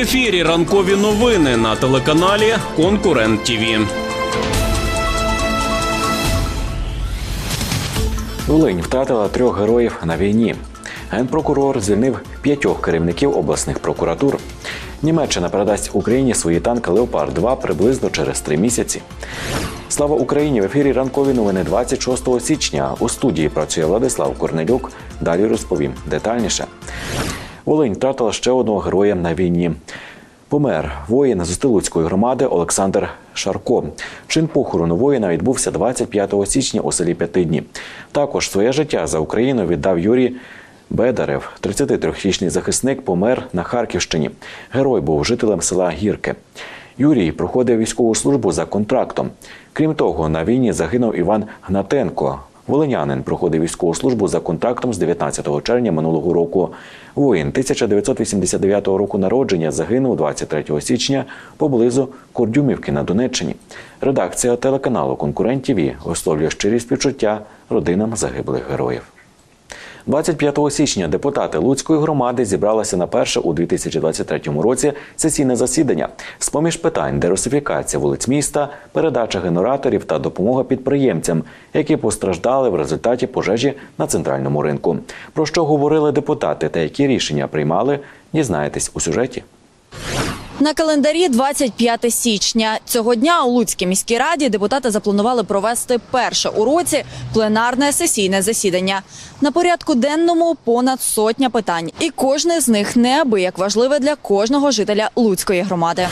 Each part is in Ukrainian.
ефірі ранкові новини на телеканалі Конкурент ТІВІ. Волинь втратила трьох героїв на війні. Генпрокурор звільнив п'ятьох керівників обласних прокуратур. Німеччина передасть Україні свої танки Леопард 2 приблизно через три місяці. Слава Україні! В ефірі ранкові новини 26 січня. У студії працює Владислав Корнелюк. Далі розповім детальніше. Волинь втратила ще одного героя на війні. Помер воїн з Устилуцької громади Олександр Шарко. Чин похорону воїна відбувся 25 січня у селі П'ятидні. Також своє життя за Україну віддав Юрій Бедарев. 33-річний захисник помер на Харківщині. Герой був жителем села Гірке. Юрій проходив військову службу за контрактом. Крім того, на війні загинув Іван Гнатенко. Волинянин проходив військову службу за контрактом з 19 червня минулого року. Воїн 1989 року народження загинув 23 січня поблизу Кордюмівки на Донеччині. Редакція телеканалу Конкурент ТІВІ висловлює щирі співчуття родинам загиблих героїв. 25 січня депутати Луцької громади зібралися на перше у 2023 році сесійне засідання з поміж питань дерусифікація вулиць міста, передача генераторів та допомога підприємцям, які постраждали в результаті пожежі на центральному ринку. Про що говорили депутати та які рішення приймали, дізнаєтесь у сюжеті. На календарі 25 січня цього дня у Луцькій міській раді депутати запланували провести перше у році пленарне сесійне засідання. На порядку денному понад сотня питань, і кожне з них неабияк важливе для кожного жителя Луцької громади.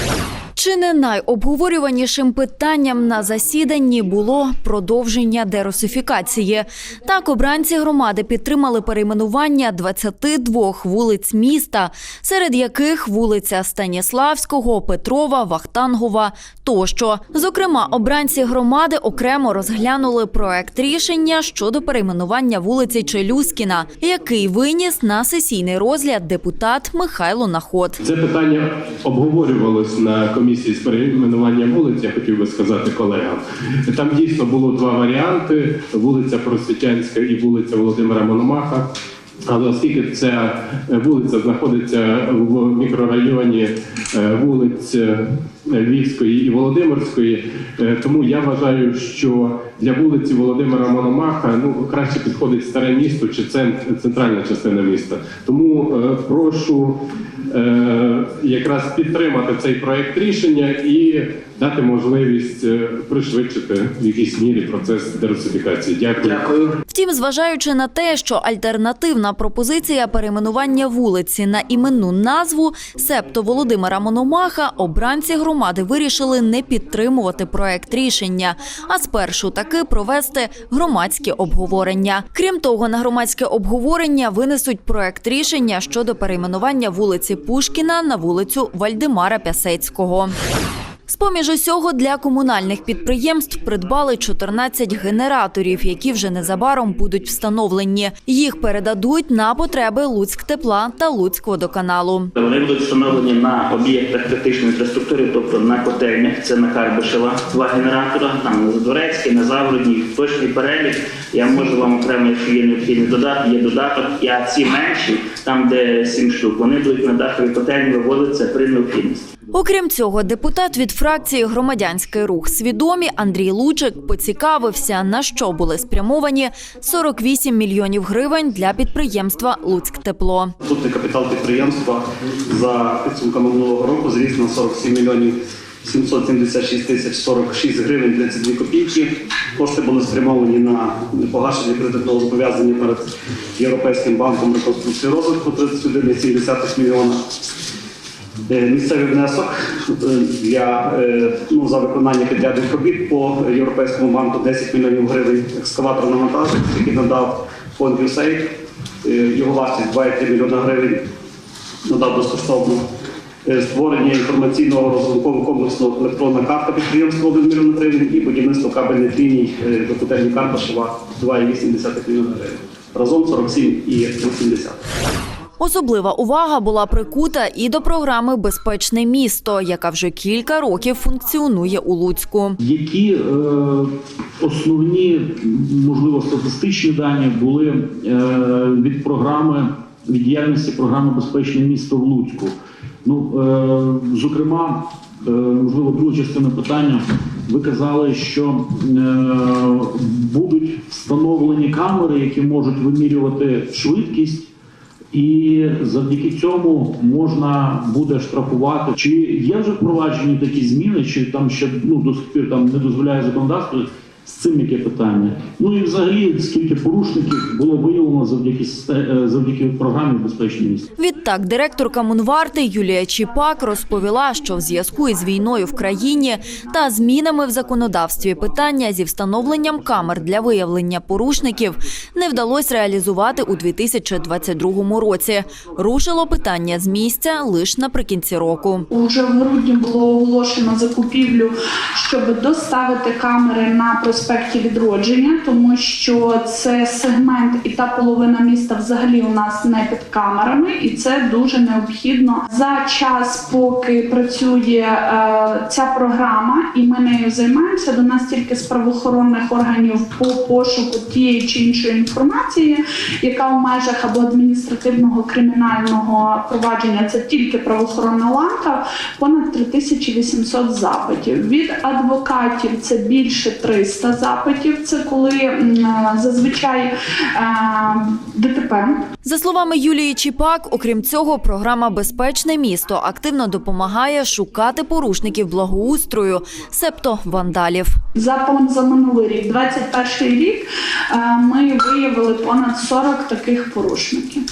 Чи не найобговорюванішим питанням на засіданні було продовження дерусифікації? Так, обранці громади підтримали перейменування 22 вулиць міста, серед яких вулиця Станіславського, Петрова, Вахтангова тощо. Зокрема, обранці громади окремо розглянули проект рішення щодо перейменування вулиці Челюскіна, який виніс на сесійний розгляд депутат Михайло Наход. Це питання обговорювалось на комісії з перейменування вулиць, я хотів би сказати колегам. Там дійсно було два варіанти: вулиця Просвітянська і вулиця Володимира Мономаха. Але оскільки ця вулиця знаходиться в мікрорайоні е, вулиць е, Львівської і Володимирської, е, тому я вважаю, що для вулиці Володимира Мономаха ну краще підходить старе місто чи центр, центральна частина міста. Тому е, прошу е, якраз підтримати цей проект рішення і дати можливість е, пришвидшити в якійсь мірі процес дерусифікації. Дякую. Втім, зважаючи на те, що альтернативна пропозиція перейменування вулиці на іменну назву септо Володимира Мономаха, обранці громади вирішили не підтримувати проект рішення, а спершу таки провести громадське обговорення. Крім того, на громадське обговорення винесуть проект рішення щодо перейменування вулиці Пушкіна на вулицю Вальдемара Пясецького. З-поміж усього для комунальних підприємств придбали 14 генераторів, які вже незабаром будуть встановлені. Їх передадуть на потреби Луцьктепла та Луцькводоканалу. Вони будуть встановлені на об'єктах критичної інфраструктури, тобто на котельнях, це на Карбишева, два генератора, там на Задворецький, на Загородній, точний перелік. Я можу вам окремо, якщо є необхідний додати, є додаток. А ці менші, там де сім штук, вони будуть на дахові котельні виводитися при необхідності. Окрім цього, депутат від фракції Громадянський рух свідомі Андрій Лучик поцікавився, на що були спрямовані 48 мільйонів гривень для підприємства Луцьктепло. Тут капітал підприємства за підсумками минулого року зріс на 47 мільйонів 776 тисяч 46 гривень 32 копійки. Кошти були спрямовані на погашення кредитного зобов'язання перед Європейським банком реконструкції розвитку 31,7 мільйона. Е, Місцевий внесок е, для е, ну, за виконання підрядних робіт по Європейському банку 10 мільйонів гривень екскаватор навантажень, який надав фонд. Е, Його вартість 2,3 мільйона гривень надав безкоштовно. Створення інформаційного розрахункового комплексного електронна карта підприємства 1 мільйон гривень і будівництво кабельних ліній до котельні Карпашева 2,8 мільйона гривень. Разом 47,80. Особлива увага була прикута і до програми Безпечне місто, яка вже кілька років функціонує у Луцьку. Які е, основні, можливо, статистичні дані були е, від програми від діяльності програми Безпечне місто в Луцьку? Ну, е, зокрема, можливо, друга частина питання. Ви казали, що будуть встановлені камери, які можуть вимірювати швидкість. І завдяки цьому можна буде штрафувати. Чи є вже впроваджені такі зміни, чи там ще ну до сих пір там не дозволяє законодавство з цим яке питання? Ну і взагалі скільки порушників було виявлено завдяки е, завдяки програмі безпечне місто? Відтак, директорка Мунварти Юлія Чіпак розповіла, що в зв'язку із війною в країні та змінами в законодавстві питання зі встановленням камер для виявлення порушників не вдалося реалізувати у 2022 році. Рушило питання з місця лише наприкінці року. Уже в грудні було оголошено закупівлю, щоб доставити камери на проспекті відродження, тому що це сегмент і та половина міста взагалі у нас не під камерами, і це дуже необхідно за час, поки працює е, ця програма, і ми нею займаємося. До нас тільки з правоохоронних органів по пошуку тієї чи іншої інформації, яка в межах або адміністративного кримінального провадження це тільки правоохоронна ланка, понад 3800 запитів. Від адвокатів це більше 300 запитів. Це коли зазвичай е, ДТП За словами Юлії Чіпак, окрім цього, програма Безпечне місто активно допомагає шукати порушників благоустрою, себто вандалів. За за минулий рік, 21 рік, е, ми виявили понад 40 таких порушників.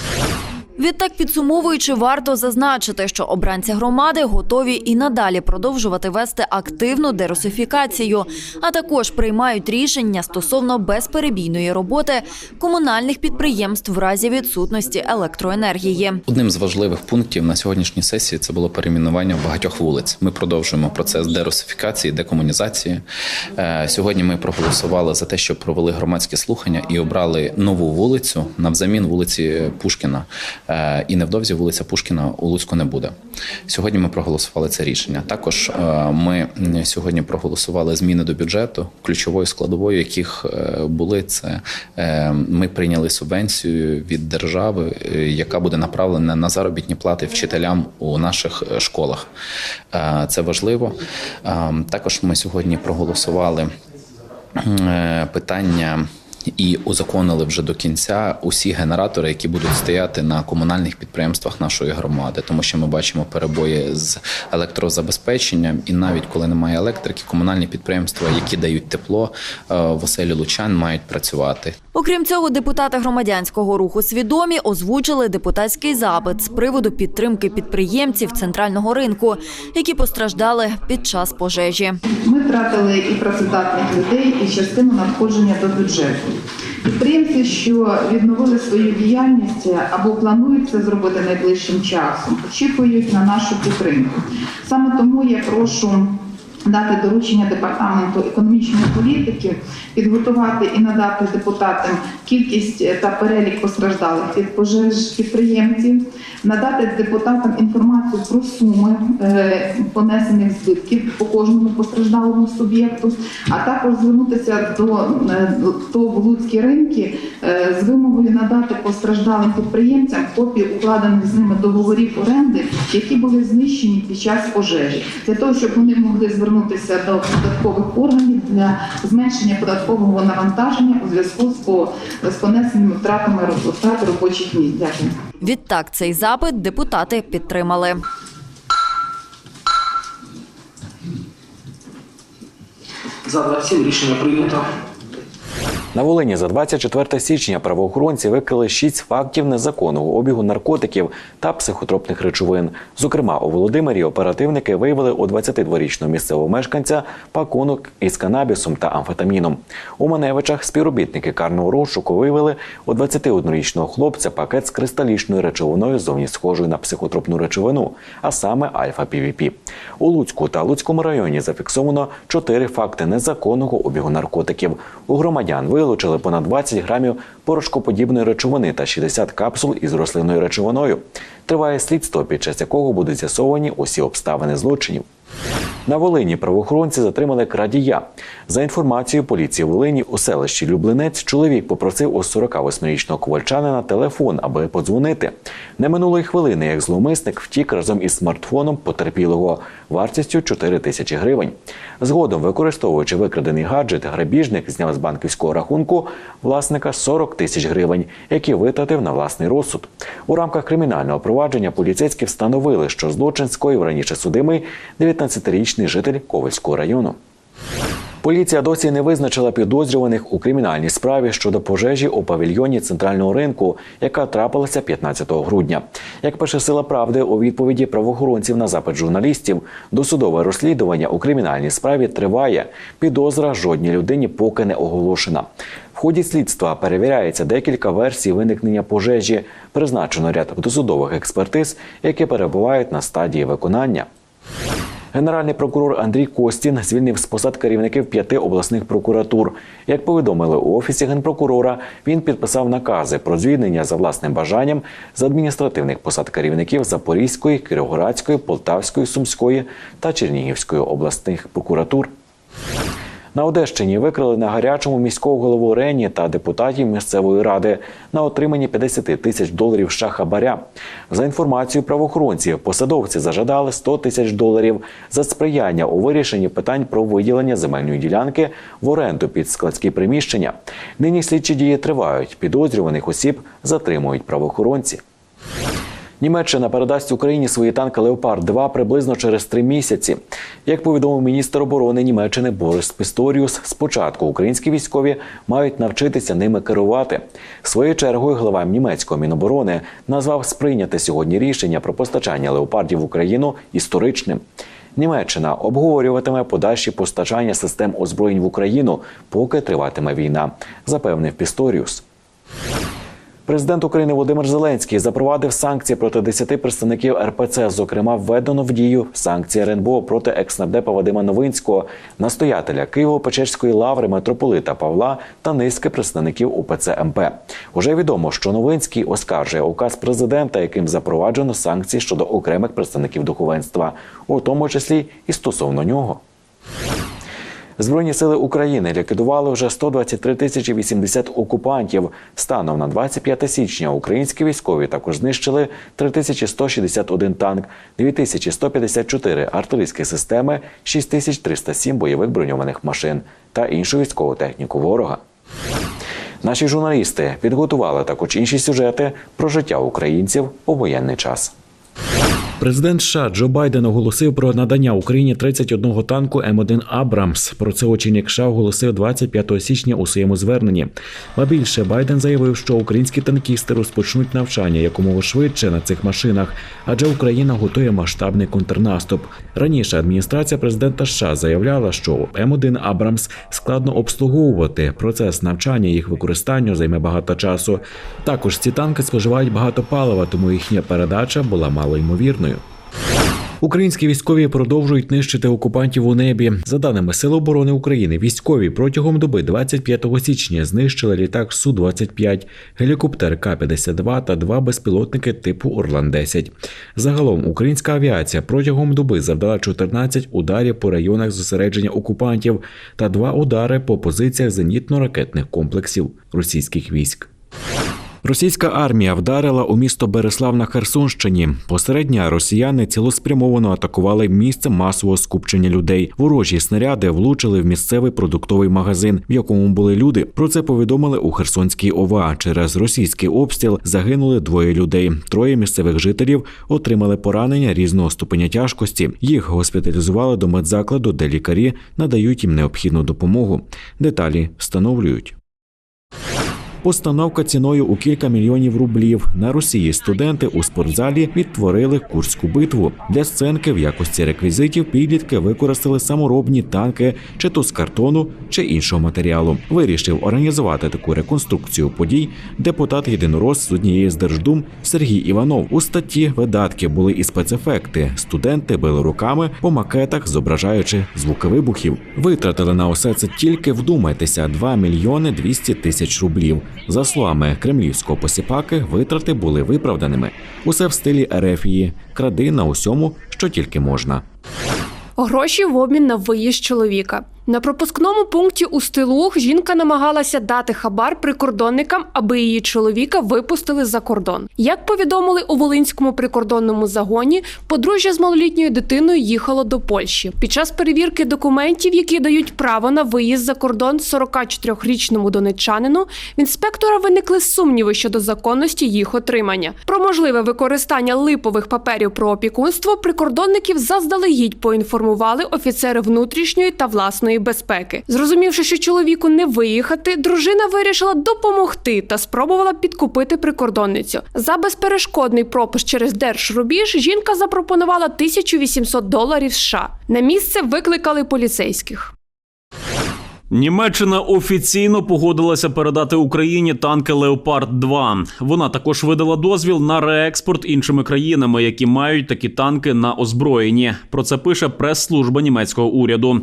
Відтак, підсумовуючи, варто зазначити, що обранці громади готові і надалі продовжувати вести активну дерусифікацію, а також приймають рішення стосовно безперебійної роботи комунальних підприємств в разі відсутності електроенергії. Одним з важливих пунктів на сьогоднішній сесії це було перейменування багатьох вулиць. Ми продовжуємо процес дерусифікації, декомунізації. Е, Сьогодні ми проголосували за те, щоб провели громадські слухання і обрали нову вулицю навзамін вулиці Пушкіна. Е, І невдовзі вулиця Пушкіна у Луцьку не буде. Сьогодні ми проголосували це рішення. Також е, ми сьогодні проголосували зміни до бюджету, ключовою складовою, яких е, були це ми прийняли субвенцію від держави, яка буде направлена на заробітні плати вчителям у наших школах. Це важливо. Також ми сьогодні проголосували питання. І узаконили вже до кінця усі генератори, які будуть стояти на комунальних підприємствах нашої громади, тому що ми бачимо перебої з електрозабезпеченням, і навіть коли немає електрики, комунальні підприємства, які дають тепло е, в оселі лучан, мають працювати. Окрім цього, депутати громадянського руху свідомі озвучили депутатський запит з приводу підтримки підприємців центрального ринку, які постраждали під час пожежі. Ми втратили і працездатних людей, і частину надходження до бюджету. Підприємці, що відновили свою діяльність або планують це зробити найближчим часом, очікують на нашу підтримку. Саме тому я прошу дати доручення департаменту економічної політики підготувати і надати депутатам кількість та перелік постраждалих від пожеж підприємців, надати депутатам інформацію про суми е, понесених збитків по кожному постраждалому суб'єкту, а також звернутися до е, ТОВ Луцькі ринки е, з вимогою надати постраждалим підприємцям копії укладених з ними договорів оренди, які були знищені під час пожежі, для того, щоб вони могли звернутися до податкових органів для зменшення податкового навантаження у зв'язку з, по, з понесеними втратами втрати робочих місць. Дякую. Відтак цей запит депутати підтримали. За 27 рішення прийнято. На Волині за 24 січня правоохоронці викрили 6 фактів незаконного обігу наркотиків та психотропних речовин. Зокрема, у Володимирі оперативники виявили у 22-річного місцевого мешканця пакунок із канабісом та амфетаміном. У Маневичах співробітники карного розшуку виявили у 21-річного хлопця пакет з кристалічною речовиною зовні схожою на психотропну речовину, а саме альфа-півіпі. У Луцьку та Луцькому районі зафіксовано 4 факти незаконного обігу наркотиків. У громадян вилучили понад 20 грамів порошкоподібної речовини та 60 капсул із рослинною речовиною. Триває слідство, під час якого будуть з'ясовані усі обставини злочинів. На Волині правоохоронці затримали крадія. За інформацією поліції Волині у селищі Люблинець чоловік попросив у 48-річного ковальчанина телефон, аби подзвонити. Не минулої хвилини, як зловмисник втік разом із смартфоном потерпілого вартістю 4 тисячі гривень. Згодом, використовуючи викрадений гаджет, грабіжник зняв з банківського рахунку власника 40 тисяч гривень, які витратив на власний розсуд. У рамках кримінального провадження поліцейські встановили, що злочин скоїв раніше судимий 19-річний житель Ковальського району. Поліція досі не визначила підозрюваних у кримінальній справі щодо пожежі у павільйоні центрального ринку, яка трапилася 15 грудня. Як пише сила правди у відповіді правоохоронців на запит журналістів, досудове розслідування у кримінальній справі триває. Підозра жодній людині поки не оголошена. В ході слідства перевіряється декілька версій виникнення пожежі. Призначено ряд досудових експертиз, які перебувають на стадії виконання. Генеральний прокурор Андрій Костін звільнив з посад керівників п'яти обласних прокуратур. Як повідомили у офісі генпрокурора, він підписав накази про звільнення за власним бажанням з адміністративних посад керівників Запорізької, Кирогорадської, Полтавської, Сумської та Чернігівської обласних прокуратур. На Одещині викрили на гарячому міського голову Рені та депутатів місцевої ради на отриманні 50 тисяч доларів США хабаря. За інформацією правоохоронців, посадовці зажадали 100 тисяч доларів за сприяння у вирішенні питань про виділення земельної ділянки в оренду під складські приміщення. Нині слідчі дії тривають. Підозрюваних осіб затримують правоохоронці. Німеччина передасть Україні свої танки Леопард 2 приблизно через три місяці. Як повідомив міністр оборони Німеччини Борис Пісторіус, спочатку українські військові мають навчитися ними керувати. Своєю чергою глава німецького міноборони назвав сприйняте сьогодні рішення про постачання леопардів в Україну історичним. Німеччина обговорюватиме подальші постачання систем озброєнь в Україну, поки триватиме війна, запевнив Пісторіус. Президент України Володимир Зеленський запровадив санкції проти 10 представників РПЦ. Зокрема, введено в дію санкції РНБО проти екснардепа Вадима Новинського, настоятеля Києво-Печерської лаври митрополита Павла та низки представників УПЦ МП. Уже відомо, що Новинський оскаржує указ президента, яким запроваджено санкції щодо окремих представників духовенства, у тому числі і стосовно нього. Збройні сили України ліквідували вже 123 тисячі 80 окупантів. Станом на 25 січня українські військові також знищили 3161 танк, 2154 артилерійські системи, 6307 бойових броньованих машин та іншу військову техніку ворога. Наші журналісти підготували також інші сюжети про життя українців у воєнний час. Президент США Джо Байден оголосив про надання Україні 31 танку М1 Абрамс. Про це очільник США оголосив 25 січня у своєму зверненні. Ба більше Байден заявив, що українські танкісти розпочнуть навчання якомога швидше на цих машинах, адже Україна готує масштабний контрнаступ. Раніше адміністрація президента США заявляла, що М1 Абрамс складно обслуговувати. Процес навчання їх використанню займе багато часу. Також ці танки споживають багато палива, тому їхня передача була малоймовірною. Українські військові продовжують нищити окупантів у небі. За даними Сил оборони України, військові протягом доби 25 січня знищили літак су 25 гелікоптер К-52 та два безпілотники типу Орлан-10. Загалом українська авіація протягом доби завдала 14 ударів по районах зосередження окупантів та два удари по позиціях зенітно-ракетних комплексів російських військ. Російська армія вдарила у місто Береслав на Херсонщині. Посередня росіяни цілеспрямовано атакували місце масового скупчення людей. Ворожі снаряди влучили в місцевий продуктовий магазин, в якому були люди. Про це повідомили у Херсонській ОВА. Через російський обстріл загинули двоє людей. Троє місцевих жителів отримали поранення різного ступеня тяжкості. Їх госпіталізували до медзакладу, де лікарі надають їм необхідну допомогу. Деталі встановлюють. Постановка ціною у кілька мільйонів рублів на Росії студенти у спортзалі відтворили курську битву. Для сценки в якості реквізитів підлітки використали саморобні танки, чи то з картону, чи іншого матеріалу. Вирішив організувати таку реконструкцію подій депутат єдинорос з однієї з держдум Сергій Іванов. У статті видатки були і спецефекти. Студенти били руками по макетах, зображаючи звуки вибухів. Витратили на усе це тільки вдумайтеся 2 мільйони 200 тисяч рублів. За словами кремлівського посіпаки, витрати були виправданими. Усе в стилі Ерефії, кради на усьому, що тільки можна. Гроші в обмін на виїзд чоловіка. На пропускному пункті у Стилух жінка намагалася дати хабар прикордонникам, аби її чоловіка випустили за кордон. Як повідомили у Волинському прикордонному загоні, подружжя з малолітньою дитиною їхало до Польщі. Під час перевірки документів, які дають право на виїзд за кордон 44-річному донеччанину, в інспектора виникли сумніви щодо законності їх отримання. Про можливе використання липових паперів про опікунство прикордонників заздалегідь поінформували офіцери внутрішньої та власної безпеки. Зрозумівши, що чоловіку не виїхати, дружина вирішила допомогти та спробувала підкупити прикордонницю. За безперешкодний пропуск через держрубіж жінка запропонувала 1800 доларів США. На місце викликали поліцейських. Німеччина офіційно погодилася передати Україні танки Леопард 2 Вона також видала дозвіл на реекспорт іншими країнами, які мають такі танки на озброєнні. Про це пише прес-служба німецького уряду.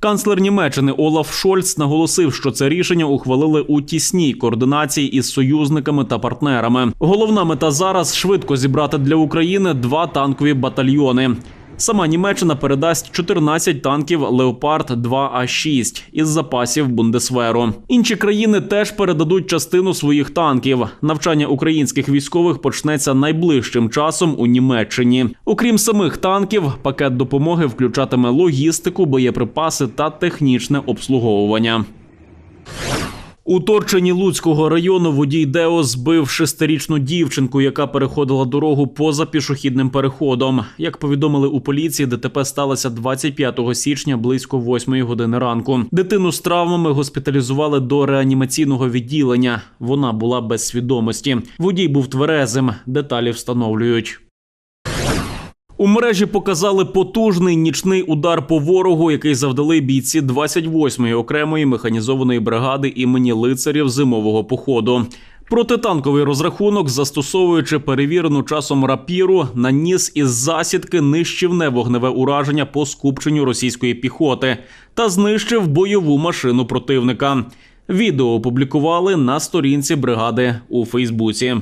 Канцлер Німеччини Олаф Шольц наголосив, що це рішення ухвалили у тісній координації із союзниками та партнерами. Головна мета зараз швидко зібрати для України два танкові батальйони. Сама Німеччина передасть 14 танків Леопард 2 а 6 із запасів Бундесверу. Інші країни теж передадуть частину своїх танків. Навчання українських військових почнеться найближчим часом у Німеччині. Окрім самих танків, пакет допомоги включатиме логістику, боєприпаси та технічне обслуговування. У Торчині Луцького району водій Део збив шестирічну дівчинку, яка переходила дорогу поза пішохідним переходом. Як повідомили у поліції, ДТП сталося 25 січня близько 8 години ранку. Дитину з травмами госпіталізували до реанімаційного відділення. Вона була без свідомості. Водій був тверезим. Деталі встановлюють. У мережі показали потужний нічний удар по ворогу, який завдали бійці 28-ї окремої механізованої бригади імені лицарів зимового походу. Протитанковий розрахунок, застосовуючи перевірену часом рапіру, наніс із засідки нищівне вогневе ураження по скупченню російської піхоти та знищив бойову машину противника. Відео опублікували на сторінці бригади у Фейсбуці.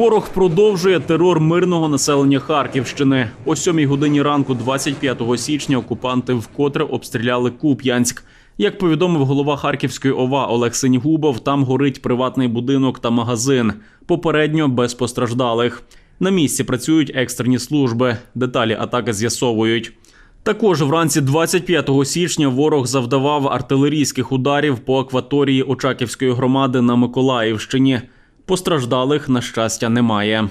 Ворог продовжує терор мирного населення Харківщини. О 7 годині ранку, 25 січня, окупанти вкотре обстріляли Куп'янськ. Як повідомив голова Харківської ОВА Олег Синьгубов, там горить приватний будинок та магазин. Попередньо без постраждалих. На місці працюють екстрені служби. Деталі атаки з'ясовують. Також вранці 25 січня ворог завдавав артилерійських ударів по акваторії Очаківської громади на Миколаївщині. Постраждалих, на щастя, немає.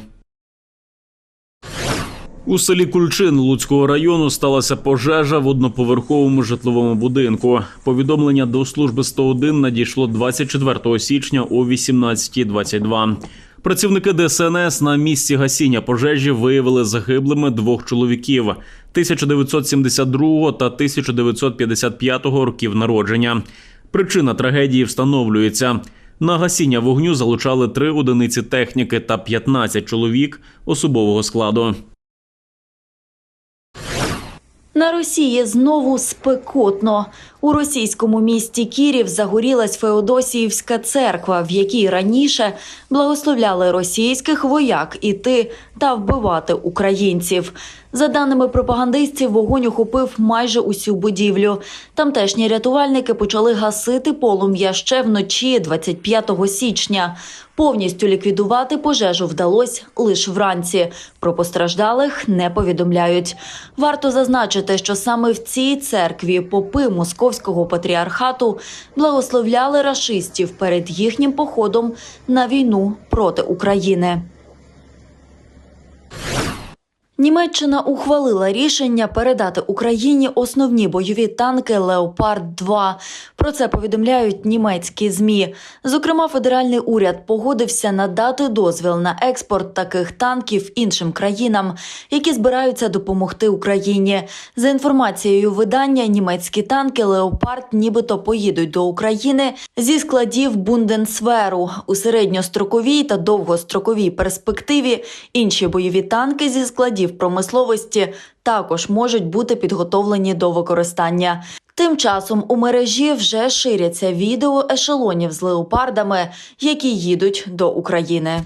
У селі Кульчин Луцького району сталася пожежа в одноповерховому житловому будинку. Повідомлення до служби 101 надійшло 24 січня о 18.22. Працівники ДСНС на місці гасіння пожежі виявили загиблими двох чоловіків 1972 та 1955 років народження. Причина трагедії встановлюється. На гасіння вогню залучали три одиниці техніки та 15 чоловік особового складу. На Росії знову спекотно. У російському місті Кірів загорілась Феодосіївська церква, в якій раніше благословляли російських вояк іти та вбивати українців. За даними пропагандистів, вогонь охопив майже усю будівлю. Тамтешні рятувальники почали гасити полум'я ще вночі, 25 січня. Повністю ліквідувати пожежу вдалося лише вранці. Про постраждалих не повідомляють. Варто зазначити, що саме в цій церкві попи московського патріархату благословляли рашистів перед їхнім походом на війну проти України. Німеччина ухвалила рішення передати Україні основні бойові танки Леопард 2 Про це повідомляють німецькі змі. Зокрема, федеральний уряд погодився надати дозвіл на експорт таких танків іншим країнам, які збираються допомогти Україні. За інформацією видання, німецькі танки Леопард нібито поїдуть до України зі складів Бунденсверу у середньостроковій та довгостроковій перспективі. Інші бойові танки зі складів промисловості також можуть бути підготовлені до використання. Тим часом у мережі вже ширяться відео ешелонів з леопардами, які їдуть до України.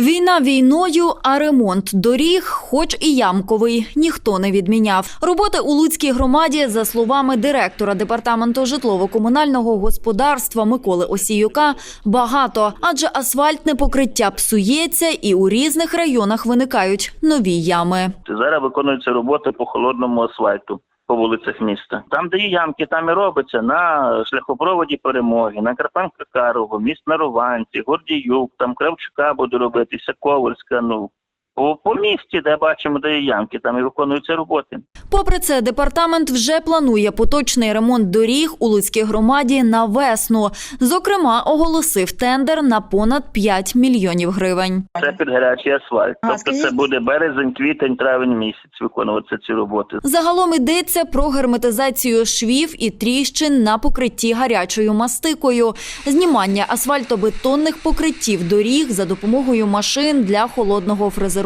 Війна війною, а ремонт доріг, хоч і ямковий, ніхто не відміняв. Роботи у Луцькій громаді, за словами директора департаменту житлово-комунального господарства Миколи Осіюка, багато, адже асфальтне покриття псується, і у різних районах виникають нові ями. Зараз виконуються роботи по холодному асфальту по вулицях міста. Там, де є ямки, там і робиться на шляхопроводі перемоги, на Карпанка Карого, міст на Рованці, Гордіюк, там Кравчука буде робитися, Ковальська. Ну по, по місті, де бачимо, де є ямки, там і виконуються роботи. Попри це, департамент вже планує поточний ремонт доріг у Луцькій громаді на весну. Зокрема, оголосив тендер на понад 5 мільйонів гривень. Це під гарячий асфальт. Тобто це буде березень, квітень, травень місяць виконуватися ці роботи. Загалом йдеться про герметизацію швів і тріщин на покритті гарячою мастикою, знімання асфальтобетонних покриттів доріг за допомогою машин для холодного фрезерування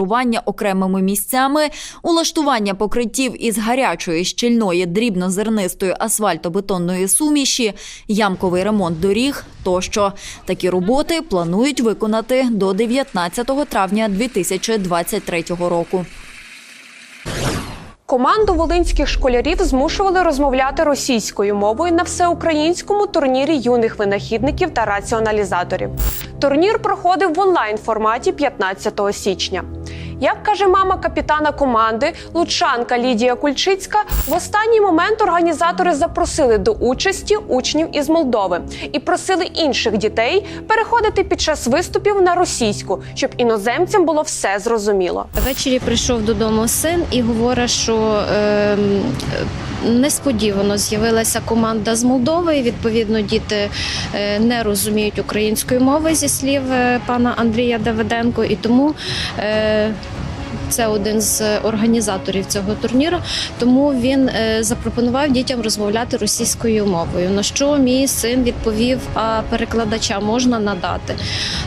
окремими місцями, улаштування покриттів із гарячої щільної дрібнозернистої асфальтобетонної суміші, ямковий ремонт доріг тощо. Такі роботи планують виконати до 19 травня 2023 року. Команду волинських школярів змушували розмовляти російською мовою на всеукраїнському турнірі юних винахідників та раціоналізаторів. Турнір проходив в онлайн форматі 15 січня. Як каже мама капітана команди, лучанка Лідія Кульчицька, в останній момент організатори запросили до участі учнів із Молдови і просили інших дітей переходити під час виступів на російську, щоб іноземцям було все зрозуміло. Ввечері прийшов додому син і говорить, що е, несподівано з'явилася команда з Молдови. і, Відповідно, діти е, не розуміють української мови зі слів е, пана Андрія Давиденко, і тому. Це один з організаторів цього турніру, тому він е, запропонував дітям розмовляти російською мовою. На що мій син відповів: а перекладача можна надати.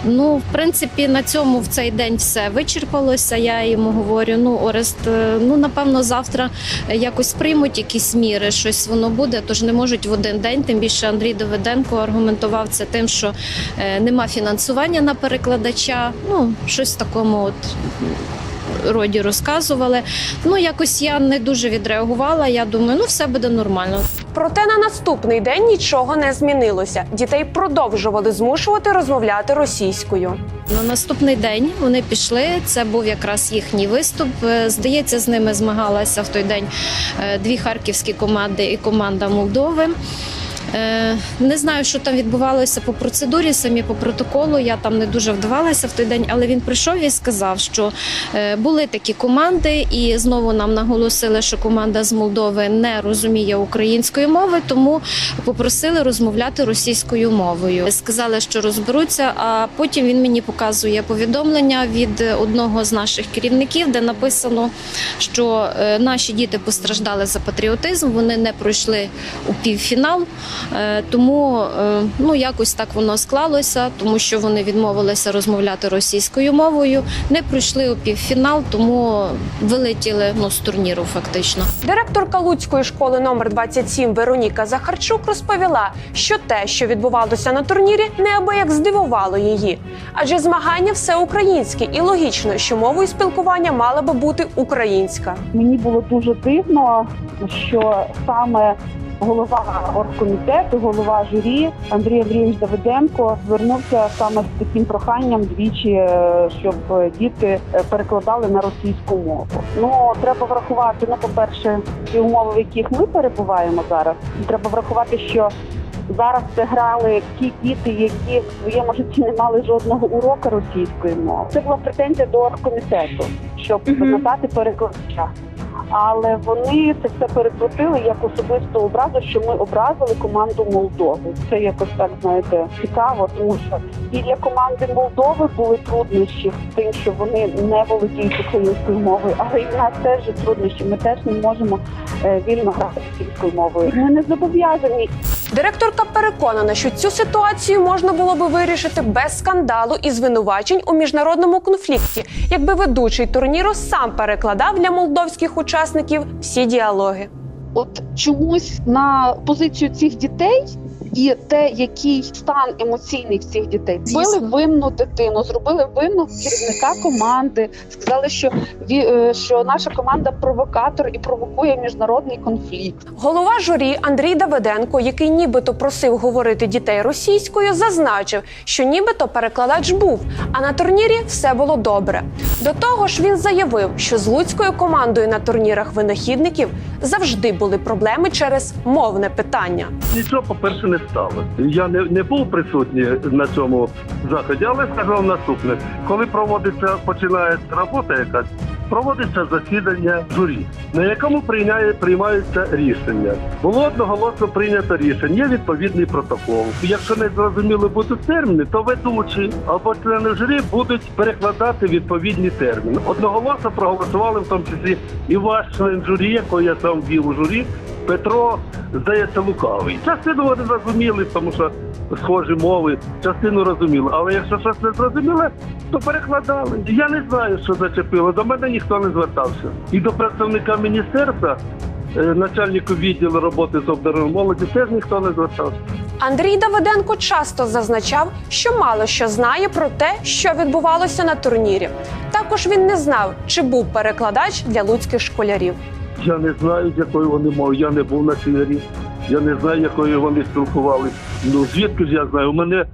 Ну, в принципі, на цьому в цей день все вичерпалося. Я йому говорю: ну, Орест, е, ну напевно, завтра якось приймуть якісь міри, щось воно буде, тож не можуть в один день. Тим більше Андрій Давиденко аргументував це тим, що е, нема фінансування на перекладача. Ну, щось в такому от. Роді розказували. Ну якось я не дуже відреагувала. Я думаю, ну все буде нормально. Проте на наступний день нічого не змінилося. Дітей продовжували змушувати розмовляти російською. На наступний день вони пішли. Це був якраз їхній виступ. Е, Здається, з ними змагалася в той день е, дві харківські команди і команда Молдови. Е, Не знаю, що там відбувалося по процедурі, самі по протоколу. Я там не дуже вдавалася в той день, але він прийшов і сказав, що е, були такі команди, і знову нам наголосили, що команда з Молдови не розуміє української мови, тому попросили розмовляти російською мовою. Сказали, що розберуться. А потім він мені показує повідомлення від одного з наших керівників, де написано, що е, наші діти постраждали за патріотизм. Вони не пройшли у півфінал. Е, Тому е, ну якось так воно склалося, тому що вони відмовилися розмовляти російською мовою, не пройшли у півфінал, тому вилетіли ну з турніру фактично. Директорка Луцької школи номер 27 Вероніка Захарчук розповіла, що те, що відбувалося на турнірі, неабияк здивувало її. Адже змагання всеукраїнське і логічно, що мовою спілкування мала би бути українська. Мені було дуже дивно, що саме голова оргкомітету, голова журі Андрій Андрійович Давиденко звернувся саме з таким проханням двічі, е, щоб діти е, перекладали на російську мову. Ну треба врахувати, ну по-перше, ті умови, в яких ми перебуваємо зараз. Треба врахувати, що Зараз це грали ті діти, які в своєму житті не мали жодного уроку російської мови. Це була претензія до оргкомітету, щоб надати перекладача. Але вони це все перекрутили як особисту образу, що ми образили команду Молдови. Це якось так знаєте цікаво, тому що і для команди Молдови були труднощі з тим, що вони не володіють українською мовою, але і в нас теж труднощі. Ми теж не можемо е, вільно грати українською мовою. Ми не зобов'язані Директорка переконана, що цю ситуацію можна було би вирішити без скандалу і звинувачень у міжнародному конфлікті, якби ведучий турніру сам перекладав для молдовських учасників всі діалоги. от чомусь на позицію цих дітей і те, який стан емоційний в цих дітей. Били винну дитину, зробили винну керівника команди. Сказали, що ві- е, що наша команда провокатор і провокує міжнародний конфлікт. Голова журі Андрій Давиденко, який нібито просив говорити дітей російською, зазначив, що нібито перекладач був, а на турнірі все було добре. До того ж, він заявив, що з луцькою командою на турнірах винахідників завжди були проблеми через мовне питання. Нічого, по-перше, не стало. Я не, не був присутній на цьому заході, але скажу вам наступне: коли проводиться, починається робота якась, проводиться засідання журі, на якому прийняє, приймаються рішення. Було одноголосно прийнято рішення, є відповідний протокол. Якщо не зрозуміли будуть терміни, то ведучі або члени журі будуть перекладати відповідні терміни. Одноголосно проголосували в тому числі і ваш член журі, якого я сам вів у журі, Петро, здається, лукавий. Частину вони зрозуміли, тому що схожі мови, частину розуміли. Але якщо щось не зрозуміло, то перекладали. Я не знаю, що зачепило. До мене ніхто не звертався. І до представника міністерства, е, начальнику відділу роботи з обдаром молоді, теж ніхто не звертався. Андрій Давиденко часто зазначав, що мало що знає про те, що відбувалося на турнірі. Також він не знав, чи був перекладач для луцьких школярів. Я не знаю, якою вони мови. Я не був на сірі. Я не знаю, якою вони спілкувалися. Ну звідки ж я знаю? У мене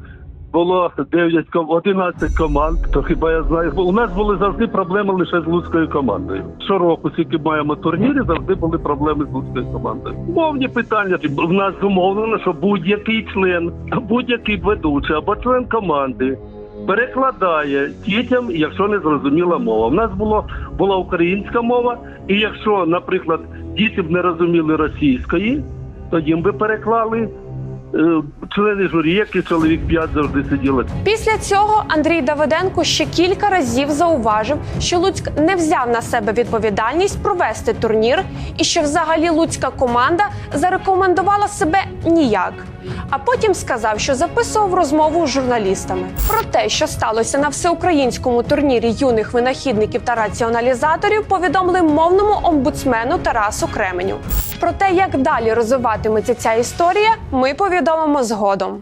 було 9 ком- 11 команд. То хіба я знаю? Бо у нас були завжди проблеми лише з луцькою командою. Щороку, скільки маємо турнірів, завжди були проблеми з луцькою командою. Мовні питання. В нас зумовлено, що будь-який член, будь-який ведучий або член команди. Перекладає дітям, якщо не зрозуміла мова. У нас було була українська мова, і якщо, наприклад, діти б не розуміли російської, то їм би переклали е, члени журі, які чоловік п'ять завжди сиділи. Після цього Андрій Давиденко ще кілька разів зауважив, що Луцьк не взяв на себе відповідальність провести турнір, і що взагалі луцька команда зарекомендувала себе ніяк. А потім сказав, що записував розмову з журналістами. Про те, що сталося на всеукраїнському турнірі юних винахідників та раціоналізаторів, повідомили мовному омбудсмену Тарасу Кременю. Про те, як далі розвиватиметься ця історія, ми повідомимо згодом.